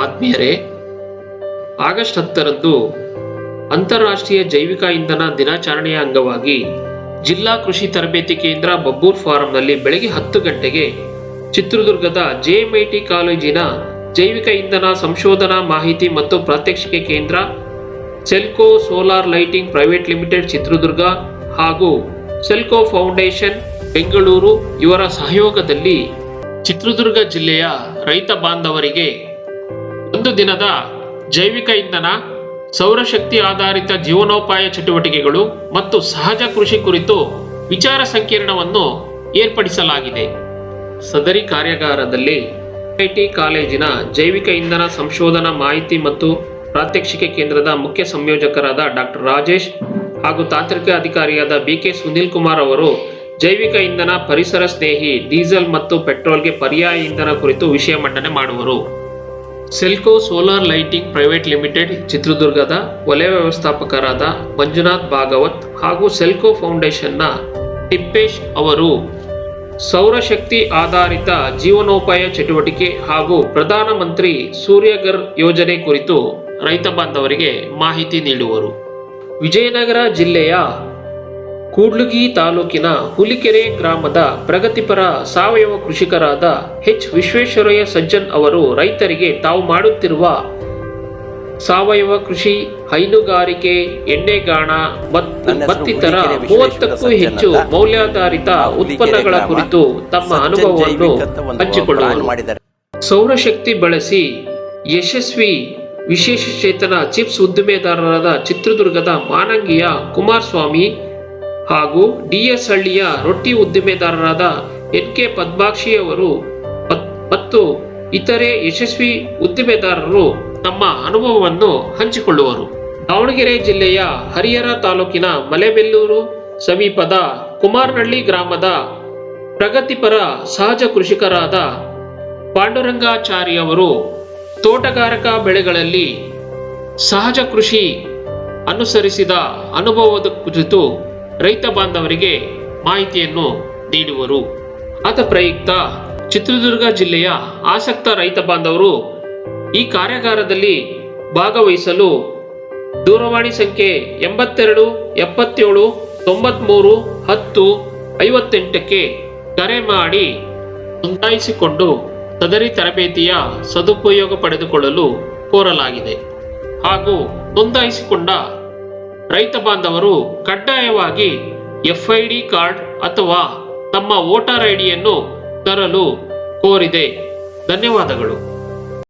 ಆತ್ಮೀಯರೇ, ಆಗಸ್ಟ್ ಹತ್ತರಂದು ಅಂತಾರಾಷ್ಟ್ರೀಯ ಜೈವಿಕ ಇಂಧನ ದಿನಾಚರಣೆಯ ಅಂಗವಾಗಿ ಜಿಲ್ಲಾ ಕೃಷಿ ತರಬೇತಿ ಕೇಂದ್ರ ಬಬ್ಬೂರ್ ಫಾರಂನಲ್ಲಿ ಬೆಳಗ್ಗೆ ಹತ್ತು ಗಂಟೆಗೆ ಚಿತ್ರದುರ್ಗದ ಜೆಎಂಐಟಿ ಕಾಲೇಜಿನ ಜೈವಿಕ ಇಂಧನ ಸಂಶೋಧನಾ ಮಾಹಿತಿ ಮತ್ತು ಪ್ರಾತ್ಯಕ್ಷಿಕೆ ಕೇಂದ್ರ Selco solar lighting private limited Chitradurga ಹಾಗೂ ಸೆಲ್ಕೋ ಫೌಂಡೇಶನ್ ಬೆಂಗಳೂರು ಇವರ ಸಹಯೋಗದಲ್ಲಿ ಚಿತ್ರದುರ್ಗ ಜಿಲ್ಲೆಯ ರೈತ ಬಾಂಧವರಿಗೆ ಒಂದು ದಿನದ ಜೈವಿಕ ಇಂಧನ, ಸೌರಶಕ್ತಿ ಆಧಾರಿತ ಜೀವನೋಪಾಯ ಚಟುವಟಿಕೆಗಳು ಮತ್ತು ಸಹಜ ಕೃಷಿ ಕುರಿತು ವಿಚಾರ ಸಂಕಿರಣವನ್ನು ಏರ್ಪಡಿಸಲಾಗಿದೆ. ಸದರಿ ಕಾರ್ಯಾಗಾರದಲ್ಲಿ ಐಟಿ ಕಾಲೇಜಿನ ಜೈವಿಕ ಇಂಧನ ಸಂಶೋಧನಾ ಮಾಹಿತಿ ಮತ್ತು ಪ್ರಾತ್ಯಕ್ಷಿಕೆ ಕೇಂದ್ರದ ಮುಖ್ಯ ಸಂಯೋಜಕರಾದ ಡಾಕ್ಟರ್ ರಾಜೇಶ್ ಹಾಗೂ ತಾಂತ್ರಿಕ ಅಧಿಕಾರಿಯಾದ ಬಿ ಕೆ ಸುನೀಲ್ ಕುಮಾರ್ ಅವರು ಜೈವಿಕ ಇಂಧನ ಪರಿಸರ ಸ್ನೇಹಿ, ಡೀಸೆಲ್ ಮತ್ತು ಪೆಟ್ರೋಲ್ಗೆ ಪರ್ಯಾಯ ಇಂಧನ ಕುರಿತು ವಿಷಯ ಮಂಡನೆ ಮಾಡುವರು. Selco solar lighting private limited ಚಿತ್ರದುರ್ಗದ ವಲಯ ವ್ಯವಸ್ಥಾಪಕರಾದ ಮಂಜುನಾಥ್ ಭಾಗವತ್ ಹಾಗೂ ಸೆಲ್ಕೋ ಫೌಂಡೇಶನ್ನ ತಿಪ್ಪೇಶ್ ಅವರು ಸೌರಶಕ್ತಿ ಆಧಾರಿತ ಜೀವನೋಪಾಯ ಚಟುವಟಿಕೆ ಹಾಗೂ ಪ್ರಧಾನಮಂತ್ರಿ ಸೂರ್ಯಗರ್ ಯೋಜನೆ ಕುರಿತು ರೈತ ಬಾಂಧವರಿಗೆ ಮಾಹಿತಿ ನೀಡುವರು. ವಿಜಯನಗರ ಜಿಲ್ಲೆಯ ಕೂಡ್ಲುಗಿ ತಾಲೂಕಿನ ಹುಲಿಕೆರೆ ಗ್ರಾಮದ ಪ್ರಗತಿಪರ ಸಾವಯವ ಕೃಷಿಕರಾದ ಎಚ್ ವಿಶ್ವೇಶ್ವರಯ್ಯ ಸಜ್ಜನ್ ಅವರು ರೈತರಿಗೆ ತಾವು ಮಾಡುತ್ತಿರುವ ಸಾವಯವ ಕೃಷಿ ಹೈನುಗಾರಿಕೆ ಎಣ್ಣೆಗಾಣ ಮತ್ತಿತರ ಮೂವತ್ತಕ್ಕೂ ಹೆಚ್ಚು. ಮೌಲ್ಯಾಧಾರಿತ ಉತ್ಪನ್ನಗಳ ಕುರಿತು ತಮ್ಮ ಅನುಭವವನ್ನು ಹಂಚಿಕೊಳ್ಳುವರು ಸೌರಶಕ್ತಿ ಬಳಸಿ ಯಶಸ್ವಿ ವಿಶೇಷ ಚೇತನ ಚಿಪ್ಸ್ ಉದ್ದಿಮೆದಾರರಾದ ಚಿತ್ರದುರ್ಗದ ಮಾನಂಗಿಯ ಕುಮಾರಸ್ವಾಮಿ ಹಾಗೂ ಡಿಎಸ್ ಹಳ್ಳಿಯ ರೊಟ್ಟಿ ಉದ್ದಿಮೆದಾರರಾದ ಎನ್ ಕೆ ಪದ್ಮಾಕ್ಷಿ ಅವರು ಮತ್- ಮತ್ತು ಇತರೆ ಯಶಸ್ವಿ ಉದ್ದಿಮೆದಾರರು ತಮ್ಮ ಅನುಭವವನ್ನು ಹಂಚಿಕೊಳ್ಳುವರು. ದಾವಣಗೆರೆ ಜಿಲ್ಲೆಯ ಹರಿಹರ ತಾಲೂಕಿನ ಮಲೆಬೆಲ್ಲೂರು ಸಮೀಪದ ಕುಮಾರನಹಳ್ಳಿ ಗ್ರಾಮದ ಪ್ರಗತಿಪರ ಸಹಜ ಕೃಷಿಕರಾದ ಪಾಂಡುರಂಗಾಚಾರ್ಯವರು ತೋಟಗಾರಿಕಾ ಬೆಳೆಗಳಲ್ಲಿ ಸಹಜ ಕೃಷಿ ಅನುಸರಿಸಿದ ಅನುಭವದ ಕುರಿತು ರೈತ ಬಾಂಧವರಿಗೆ ಮಾಹಿತಿಯನ್ನು ನೀಡುವರು. ಆತ ಪ್ರಯುಕ್ತ ಚಿತ್ರದುರ್ಗ ಜಿಲ್ಲೆಯ ಆಸಕ್ತ ರೈತ ಬಾಂಧವರು ಈ ಕಾರ್ಯಾಗಾರದಲ್ಲಿ ಭಾಗವಹಿಸಲು ದೂರವಾಣಿ ಸಂಖ್ಯೆ ಎಂಬತ್ತೆರಡು, ಎಪ್ಪತ್ತೇಳು, ತೊಂಬತ್ಮೂರು, ಹತ್ತು, ಐವತ್ತೆಂಟಕ್ಕೆ ಕರೆ ಮಾಡಿ ನೋಂದಾಯಿಸಿಕೊಂಡು ಸದರಿ ತರಬೇತಿಯ ಸದುಪಯೋಗ ಪಡೆದುಕೊಳ್ಳಲು ಕೋರಲಾಗಿದೆ. ಹಾಗೂ ನೋಂದಾಯಿಸಿಕೊಂಡ ರೈತ ಬಾಂಧವರು ಕಡ್ಡಾಯವಾಗಿ ಎಫ್ಐಡಿ ಕಾರ್ಡ್ ಅಥವಾ ತಮ್ಮ ವೋಟರ್ ಐಡಿಯನ್ನು ತರಲು ಕೋರಿದೆ. ಧನ್ಯವಾದಗಳು.